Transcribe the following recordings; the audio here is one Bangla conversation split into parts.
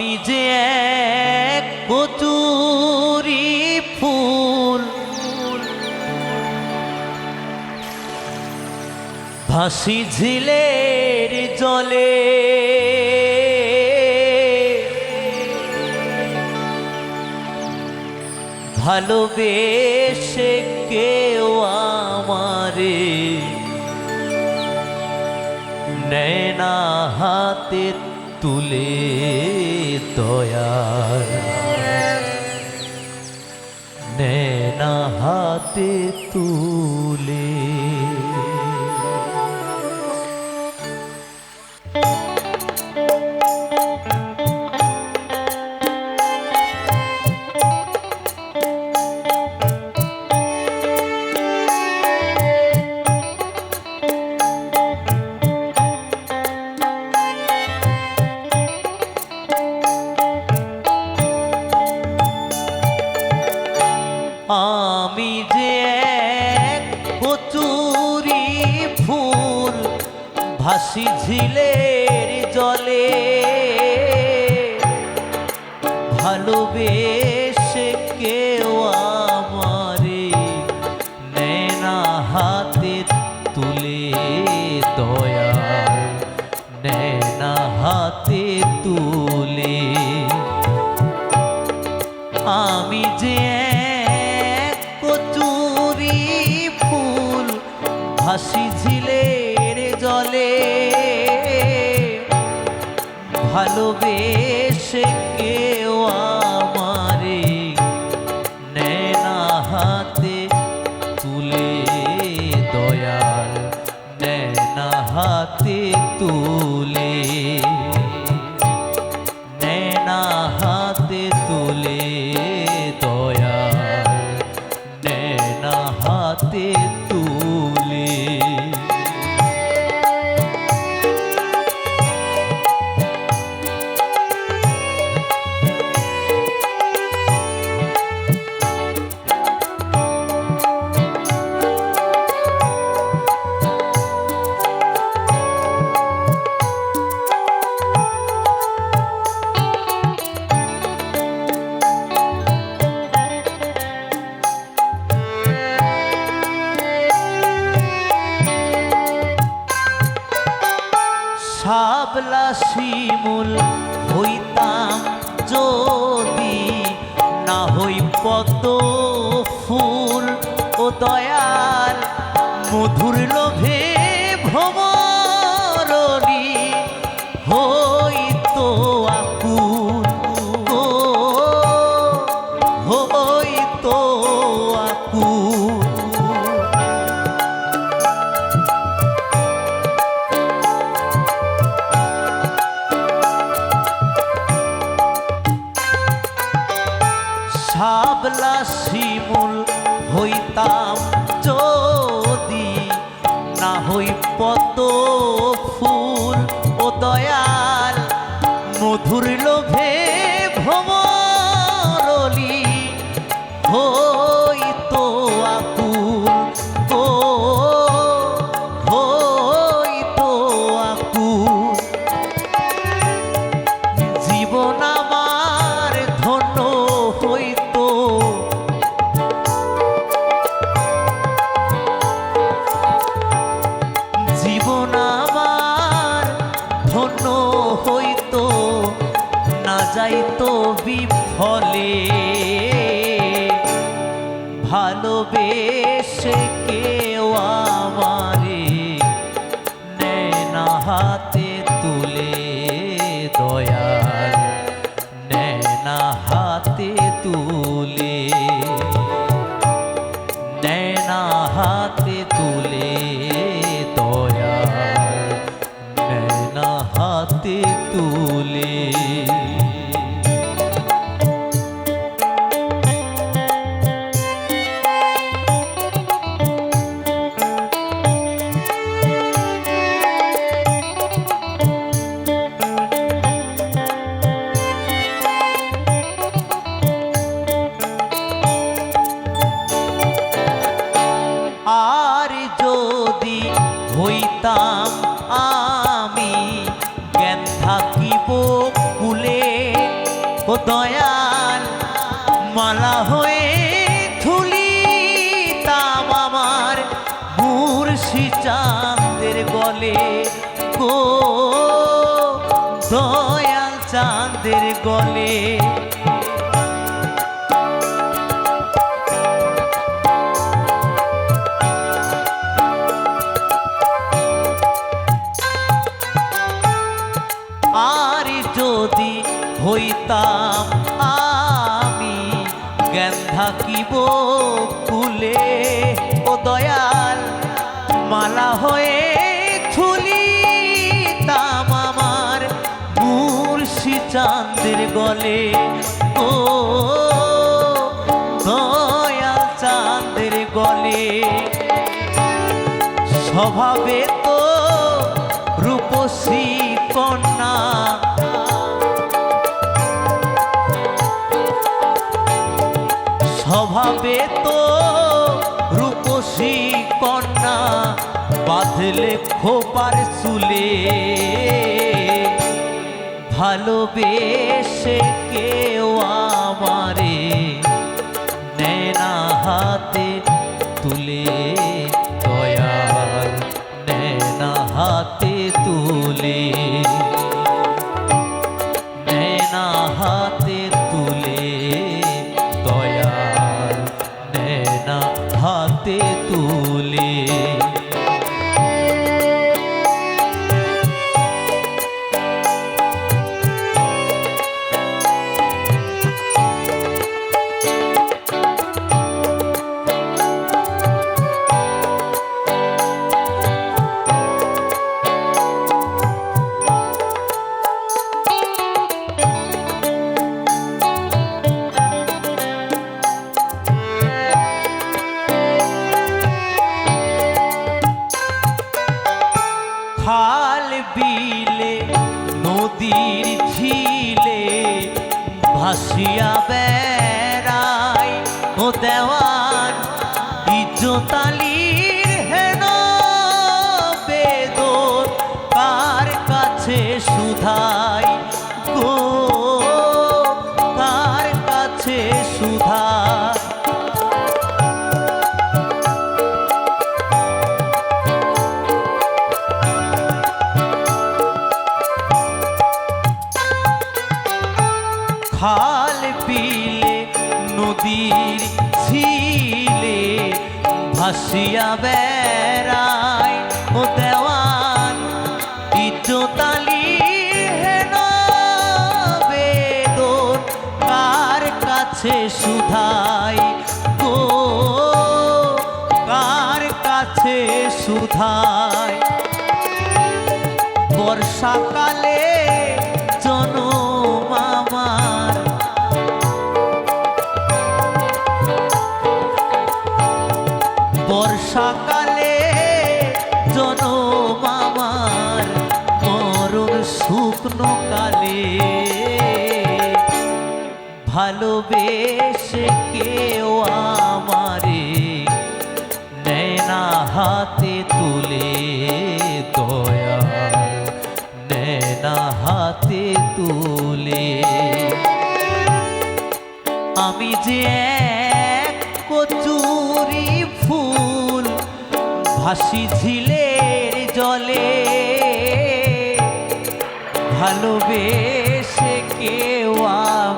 আমি যে এক কচুরি ফুল ভাসি ঝিলের জলে ভালোবেসে কেউ আমারে নैना হাতে তুলে দয়ার নैना হাতে তুলে ভাসি ঝিলের জলে। ভালোবেসে কেউ আমারে নেনা হাতে তুলে দয়ার নেনা হাতে তুলে। আমি যে কচুরি ফুল ভাসি ভালোবেসে মধুর লোভে ভ্রমরণী হইতো আকুল। ও হইতো আকুল। শাবলা শিমুল মধুর ভে ভবলি হইতো হাতে তুলে দয়াল দয়াল মালা হয়ে থুলি তাম আমার। মুর্শি চাঁদের গলে কো দয়াল চাঁদের গলে। হইতাম, আমি জ্ঞান থাকিব কুলে ও দয়াল, মালা হয়ে থুলিতাম আমার মুর্শি চাঁদের গলে। ও দয়াল চাঁদের গলে। স্বভাবে তো রূপসী বাঁধলে খোপার চুলে। ভালোবেসে কেউ আমারে নেনা হাতে তুলে। দয়াল নেনা হাতে তুলে। নেনা হাতে খাল বিলে নদীর ঝিলে ভাসিয়া বেড়ায় ও দেওয়ান ইজ্জতালির ভাসিয়া বেড়াই ও দেওয়ান ইজ্জতালি বেদন কার কাছে সুধাই গো? কার কাছে সুধাই? বর্ষাকালে ভালোবেসে কেউ আমারে নেনা হাতে তুলে, দয়া। নেনা হাতে তুলে। আমি যে এক কচুরি ফুল ভাসি ঝিলের জলে, ভালোবেসে কেউ আমারে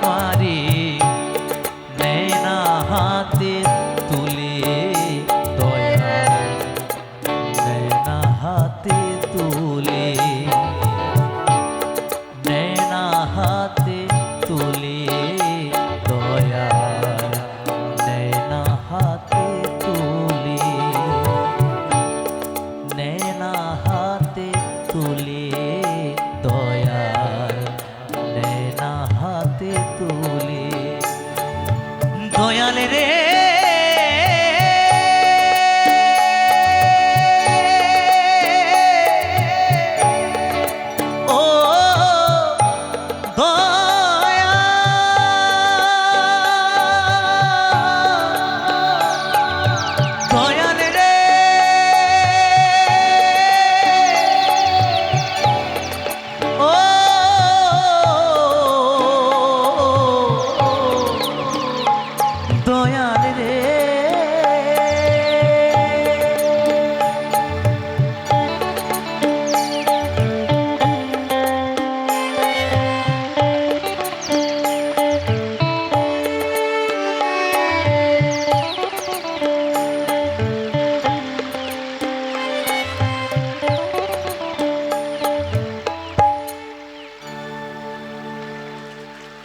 তুলে দয়াল রে